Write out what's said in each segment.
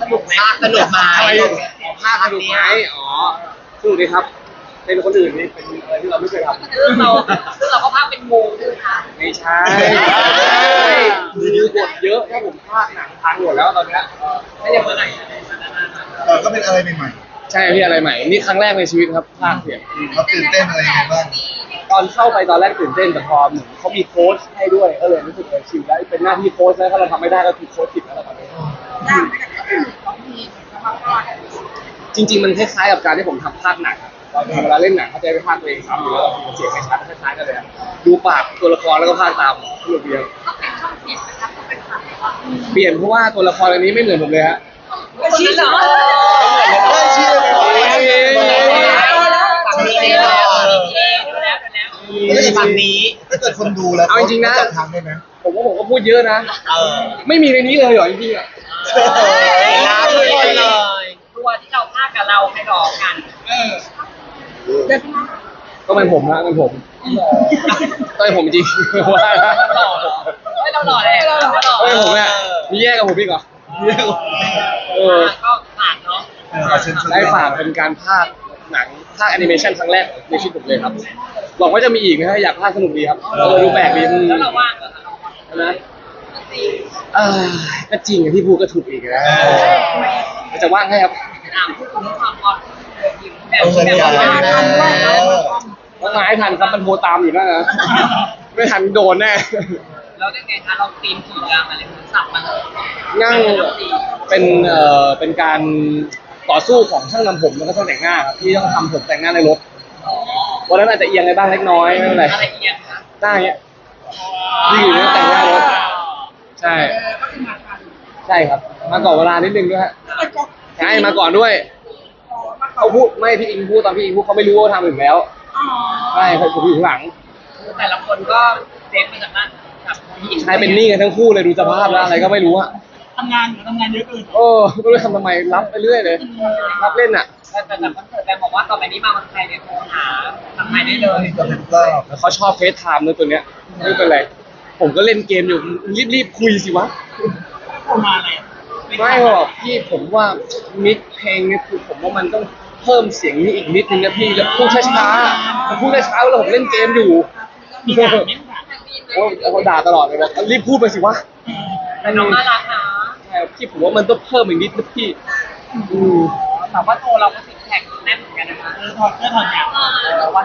สนุกไหมสนุกไหมอะไรภาคสนุกไหมอ๋อสนุกดีครับ เป็นคนอื่นนี่เป็นอะไรที่เราไม่เคยทำซึ่งเราซึ่งเราก็ภาคเป็นงูด้วยค่ะไม่ใช่มีบทเยอะถ้าผมภาคหนังพังหมดแล้วตอนเนี้ยไม่ได้เมื่อไหร่เออก็เป็นอะไรใหม่ใช่พี่อะไรใหม่ นี่ครั้งแรกในชีวิตครับภาคเนี่ยๆเราตื่นเต้นอะไรยังไงบ้าง ตอนเข้าไปตอนแรกตื่นเต้นแต่พอเหมือนเขามีโค้ชให้ด้วยก็เลยรู้สึกเออชิลแล้วเป็นหน้าที่โค้ชแล้วถ้าเราทำไม่ได้ก็คือโค้ชผิดแล้วเราทำไม่ได้ จริง ๆ มันคล้ายๆกับการที่ผมทำภาคหนังอะตอนเวลาเล่นหนังเขาจะไปภาคตัวเองซ้ำอยู่แล้วเสียงคล้ายๆคล้ายๆกันเลยอะดูปากตัวละครแล้วก็ภาคตามสนุกดีครับต้องเป็นช่องเสียงนะครับต้องเป็นฝั่งว่าเปลี่ยนเพราะว่าตัวละครอันนี้ไม่เหมือนผมเลยฮะคนนี้เหรอได้ชื่อเลยฝั่งนี้เลยดูแล้วดูแล้วฝั่งนี้ถ้าเกิดคนดูแล้วเขาจับทางได้ไหมผมว่าผมก็พูดเยอะนะ เออ ไม่มีในนี้เลยเหรอจริงๆอะลาทุกคนเลยตัวที่เราภาค กับเราให้รอกันก็เป็นผมนะเป็นผมก็เป็นผมจริงว่าหล่อไม่เราหล่อเลยเราหล่อก็เป็นผมเนี่ยมีแย่กับผมอีกเหรอเออก็ผ่านเนาะเออเอาเชิญชวนได้ฝากเป็นการภาคหนังภาคแอนิเมชันครั้งแรกในชีวิตผมเลยครับหวังว่าจะมีอีกนะฮะอยากภาคสนุกดีครับเออดูแปลกดีอืมแล้วเราว่างเหรอใช่ไหมอ่าก็จริงอย่างที่พูดก็ถูกอีกนะจะว่างให้ครับ ถามพูดถึงความฮอตแบบเออแบบอย่าว่าต้องมาให้ทันครับมันโทรตามอยู่นั่นนะไม่ทันโดนแน่ แล้วได้ไงคะเราตีมขี่ยางอะไรสับมาเลยนั่งเป็นเอ่อเป็นการต่อสู้ของช่างทำผมแล้วก็ช่างแต่งหน้าครับที่ต้องทำผมแต่งหน้าในรถวันนั้นอาจจะเอียงไปบ้างเล็กน้อยไม่เป็นไรอะไรเอียงคะหน้าอย่างเงี้ยที่อยู่เนี่ยแต่งหน้ารถใช่ก็คือมาทันใช่ครับ มาก่อนเวลานิดนึงด้วยฮะแล้วมันก็ ใช่มาก่อนด้วยมาก่อเขานพูดไม่พี่อิงพูดตอนพี่อิงพูดเขาไม่รู้ว่าทำถึงแล้วอ๋อใช่ผมอยู่ข้างหลัง แต่ละคนก็เซฟมาจากนั้นกับผู้หญิงใช่เป็นหนี้กันทั้งคู่เลยดูสภาพแล้วอะไรก็ไม่รู้อะทำงานทำงานเยอะเกินเออไม่รู้ทำทำไมรับไปเรื่อยเลย รับเล่นอะแต่แต่คอนเสิร์ตแบมบอกว่าต่อไปนี้มาเมืองไทยเนี่ยโทรหาทางไทยได้เลยก็เป็นรอบแล้วเขาชอบเฟซไทม์ด้วยตัวเนี้ยไม่เป็นไรผมก็เล่นเกมอยู่รีบรีบคุยสิวะประมาณอะไร ไม่หรอกพี่ผมว่ามิดเพลงเนี่ยคือผมว่ามันต้องเพิ่มเสียงนี้อีกนิดนึงนะพี่แล้วพูดช้าๆผมพูดช้าๆแล้วผมเล่นเกมอยู่มีงานไม่ผ่านโอ้ยเขาด่าตลอดเลยบอกรีบพูดไปสิวะแต่น้องน่ารักนะใช่พี่ผมว่ามันต้องเพิ่มอีกนิดนะพี่อืมแต่ว่าโทรเราก็ติดแท็กแน่นเหมือนกันนะคะเออถอดเสื้อถอดยางวัน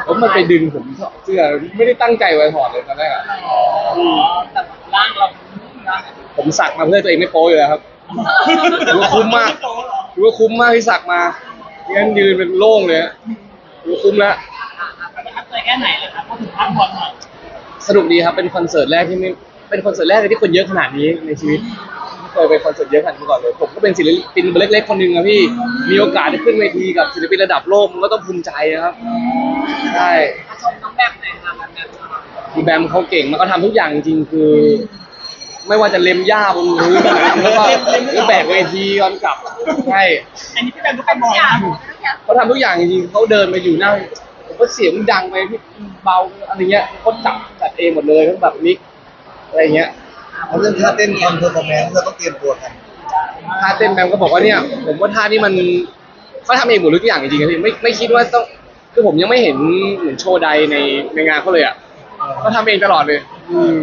แล้วมันไปดึงผมเสื้อไม่ได้ตั้งใจไว้ถอดเลยตอนแรกอะแต่ร่างเรานะผมสักมาเพื่อตัวเองไม่โป๊อยู่แล้วครับ ถือว่าคุ้มมากถือว่าคุ้มมากที่สักมางั้นยืนเป็นโล่งเลยอะถือว่าคุ้มแล้ว ประทับใจแค่ไหนล่ะครับพูดถึงภาพบอลหน่อยสนุกดีครับ เป็นคอนเสิร์ตแรกที่ไม่เป็นคอนเสิร์ตแรกเลยที่คนเยอะขนาดนี้ในชีวิตไม่เคยไปคอนเสิร์ตเยอะขนาดนี้มาก่อนเลย ผมก็เป็นศิลปินเล็กๆคนหนึ่งนะพี่ มีโอกาสได้ขึ้นเวทีกับศิลปินระดับโลกมันก็ต้องภูมิใจนะครับ ใช่มาชมน้องแบมหน่อยค่ะแบบแบบคือแบมเขาเก่งมันก็ทำทุกอย่างจริงๆคือ ไม่ว่าจะเล็มหญ้าบนพื้นแล้วก็หรือแบกเวทีย้อนกลับใช่อันนี้พี่แบมก็เป็นบอยนะเขาทำทุกอย่างจริงๆเขาเดินมาอยู่หน้าผมก็เสียงมันดังไปพี่เบาอะไรเงี้ยเขาจับจัดเองหมดเลยทั้งแบบมิกอะไรเงี้ยเอาเรื่องท่าเต้นคอนเพอร์ฟอร์แมนซ์เราต้องเตรียมตัวกันท่าเต้นแบมก็บอกว่าเนี่ย ผมว่าท่านี้มันเขาทำเองหมดทุกอย่างจริงๆครับพี่ไม่ไม่คิดว่าต้องคือผมยังไม่เห็นเหมือนโชว์ใดในในงานเขาเลยอะเขาทำเองตลอดเลย อืม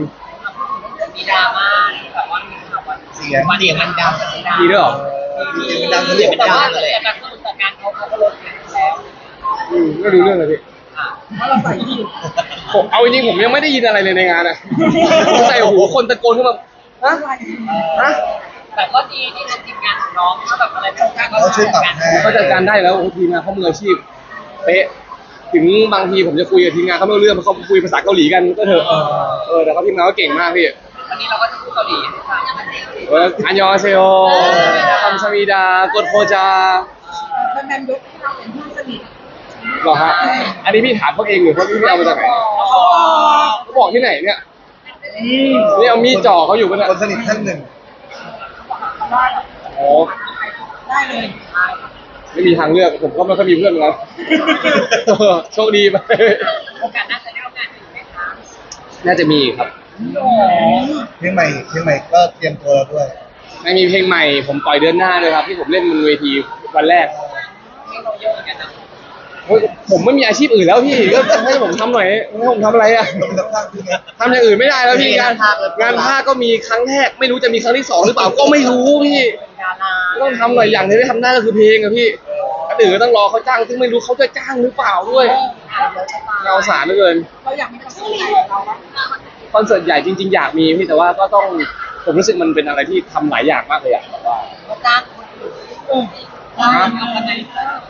มีดราม่าแบบว่ามีข่าวว่าเสียงวันเดียวมันดังมีด้วยเหรอเสียงดังเขาเรียกแต่ดัว่างเลยแต่การสนุกแต่งานเขาเขาก็ลดแล้วอืมไม่รู้เรื่องเลยพี่ค่ะเพราะเราใส่ที่ผมเอาจริงๆผมยังไม่ได้ยินอะไรเลยในงานอะผมใส่หูคนตะโกนขึ้นมาฮะฮะแต่ก็ดีที่เป็นทีมงานของน้องก็แบบอะไรไม่รู้ก็เขาช่วยปรับให้เขาจัดการได้แล้วโอ้โหทีมงานเขามืออาชีพเป๊ะถึงบางทีผมจะคุยกับทีมงานเขาไม่รู้เรื่องเพราะเขาคุยภาษาเกาหลีกันก็เถอะ เออ แต่เขาทีมงานเขาเก่งมากพี่วั นนี้เราก็จะพูดเกาหลีค่ะเอออันยองอาเซโอคัมซามิดากดโพจาแบมแบมยกให้เราเป็นเพื่อนสนิทเหรอฮะ อันนี้พี่ถามเขาเองหรือเขาพี่เอามาจากไหนเขาบอกที่ไหนเนี่ยนี่เอามีดจ่อเขาอยู่ปะเนี่ยคนสนิทท่านหนึ่งได้อ๋อได้เลย ไม่มีทางเลือกผมก็ไม่ค่อยมีเพื่อนเหมือนกันเออโชคดีไป โอกาสน่าจะได้ร่วมงานอีกไหมคะ น่าจะมีอีกครับโอ้ เพลงใหม่เพลงใหม่ก็เตรียมตัวแล้วด้วยใไม่มีเพลงใหม่ผมปล่อยเดือนหน้าเลยครับ ที่ผมเล่นบนเวทีวันแรกให้เราเยอะเหมือนกันนะโอ้ยผมไม่มีอาชีพอื่นแล้วพี่ก็ให้ผมทำหน่อยให้ผมทำอะไรอะต้องเป็นนักพากย์ที่ไงทำอย่างอื่นไม่ได้แล้วพี่งานงานภาคเลยงานภาคก็มีครั้งแรกไม่รู้จะมีครั้งที่สองหรือเปล่าก็ไม่รู้พี่เป็นดาราต้องทำหน่อยอย่างที่ได้ทำได้ก็คือเพลงอะพี่อันอื่นก็ต้องรอเขาจ้างซึ่งไม่รู้เขาจะจ้างหรือเปล่าด้วยเงาสารเหลือเกินเราอยากมีคอนเสิร์ตใหญ่ของเราบ้าง คอนเสิร์ตใหญ่จริง ๆ อยากมีพี่แต่ว่าก็ต้องผมรู้สึกมันเป็นอะไรที่ทำหลายอย่างมากเลยอะแบบว่าก็จ้างคนอื่นจ้างทำอะไร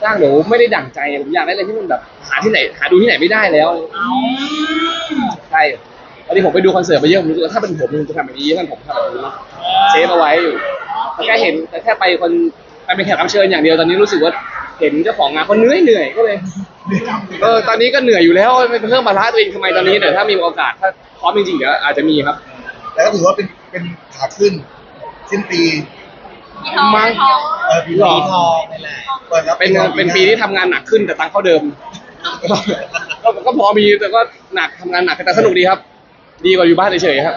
จ้างเดี๋ยวไม่ได้ดั่งใจผมอยากได้อะไรที่มันแบบหาที่ไหนหาดูที่ไหนไม่ได้แล้วเอาใช่ตอนนี้ผมไปดูคอนเสิร์ตมาเยอะผมรู้สึกว่าถ้าเป็นผมผมจะทำแบบนี้ถ้าผมทำแบบนี้เซฟเอาไว้อยู่แต่แค่เห็นแต่แค่ไปคนไปเป็นแขกรับเชิญอย่างเดียวตอนนี้รู้สึกว่าเห็นเจ้าของงานเขาเหนื่อยเหนื่อยก็เลย เออตอนนี้ก็เหนื่อยอยู่แล้วไม่เพิ่มภาระตัวเองทำไมตอนนี้แต่ถ้ามีโอกาสถ้าพร้อมจริงๆเดี๋ยวอาจจะมีครับแต่ก็ถือว่าเป็นเป็นขาขึ้นสิ้นปีมั้งเออปีหรอทองนี่แหละเปิดรับเป็นเป็นปีที่ทำงานหนักขึ้นแต่ตังค์เท่าเดิม ก็ก็พอมีแต่ก็หนักทำงานหนักแต่สนุกดีครับ ดีกว่าอยู่บ้านเฉยๆครับ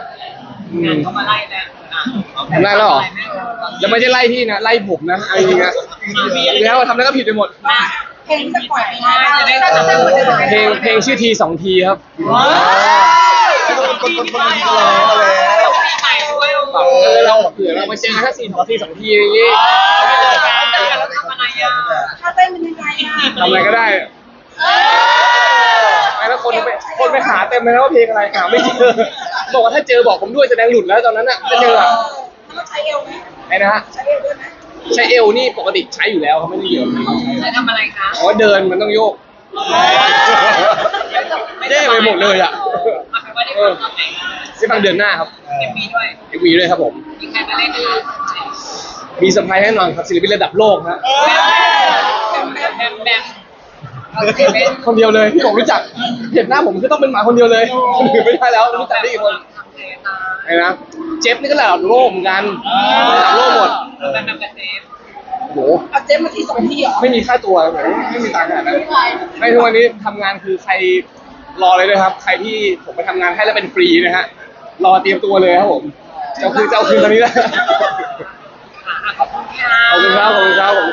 อืงานมเขามาไล่แล้วอะทำได้แล้วเหรอ แล้วไม่ใช่ไล่พี่นะไล่ผมนะเอาจริงๆนะแล้วทำแล้วก็ผิดไปหมด เพลงจะปล่อยเพลงอะไรจะได้บ้างจะได้คนจะได้เพลงเพลงชื่อทีสองทีครับคนคนคนคนนี้ก็รอแล้วปีใหม่ด้วยโอ้โหแบบเออเราเผื่อเรามาเจอกันแค่สี่สองทีสองทีอย่างงี้เจอกันเจอกันแล้วทำอะไรอะถ้าเต้นเป็นยังไงอะทำอะไรก็ได้ไม่แล้วคนไปคนไปหาเต็มเลยนะว่าเพลงอะไรหาไม่เจอบอกว่าถ้าเจอบอกผมด้วยแสดงหลุดแล้วตอนนั้นอะถ้าเจออะมันต้องใช้เอวไหมไอ้นะฮะใช้เอวด้วยไหม ใช้เอวนี่ปกติใช้อยู่แล้วเขาไม่ได้เยอะจะทำอะไรคะเพราะว่าเดินมันต้องโยก เด้ไปหมดเลยอะ มาเป็นว่าได้ฟังตอนไหนที่ฟังเดือนหน้าครับเอ็มวีด้วย เอ็วีด้วยครับผม มีใครมาเล่นไหมคะมีเซอร์ไพรส์แน่นอนครับศิลปินระดับโลกฮะแบมแบมแบมแบมเอาเซเว่นคนเดียวเลยที่ผมรู้จักเห็นหน้าผมคือต้องเป็นหมาคนเดียวเลยคนอื่นไม่ได้แล้วรู้จักได้กี่คน ทำเซตา ไอ้นะเจฟนี่ก็ระดับโลกเหมือนกันระดับโลกหมดแบมแบมกับเซฟโอ้โหเอาเจ๊มาที่สองที่เหรอไม่มีค่าตัวแบบไม่มีตังค์ขนาดนั้นไม่ทุกวันนี้ทำงานคือใครรอเลยด้วยครับ ใครที่ผมไปทำงานให้แล้วเป็นฟรีนะฮะรอเตรียมตัวเลยครับผมจะเอาคืนจะเอาคืนตอนนี้แหละค่ะขอบคุณค่ะขอบคุณครับขอบคุณครับผม